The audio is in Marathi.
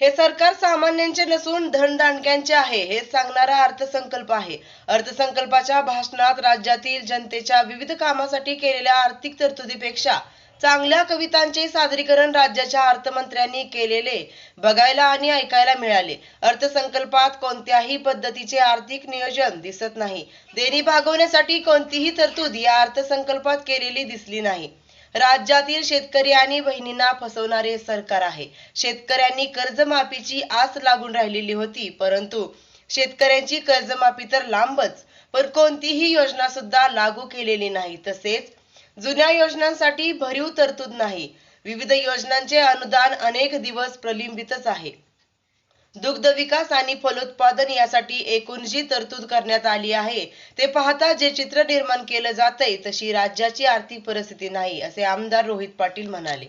हे सरकार सामान्यांचे नसून धनदांडक्यांचे आहे हे सांगणारा अर्थसंकल्प आहे. अर्थसंकल्पाच्या भाषणात राज्यातील जनतेच्या विविध कामासाठी केलेल्या आर्थिक तरतुदीपेक्षा चांगल्या कवितांचे सादरीकरण राज्याच्या अर्थमंत्र्यांनी केलेले बघायला आणि ऐकायला मिळाले. अर्थसंकल्पात कोणत्याही पद्धतीचे आर्थिक नियोजन दिसत नाही. देणी भागवण्यासाठी कोणतीही तरतूद या अर्थसंकल्पात केलेली दिसली नाही. राज्यातील शेतकरी आणि बहिणींना फसवणारे सरकार आहे. शेतकऱ्यांनी कर्जमाफीची आस लागून राहिलेली होती परंतु शेतकऱ्यांची कर्जमाफी तर लांबच पण कोणतीही योजना सुद्धा लागू केलेली नाही. तसेच जुन्या योजनांसाठी भरीव तरतूद नाही. विविध योजनांचे अनुदान अनेक दिवस प्रलंबितच आहे. दुग्ध विकास आणि फलोत्पादन यासाठी एकूण जी तरतूद करण्यात आली आहे ते पाहता जे चित्र निर्माण केलं जातंय तशी राज्याची आर्थिक परिस्थिती नाही असे आमदार रोहित पाटील म्हणाले.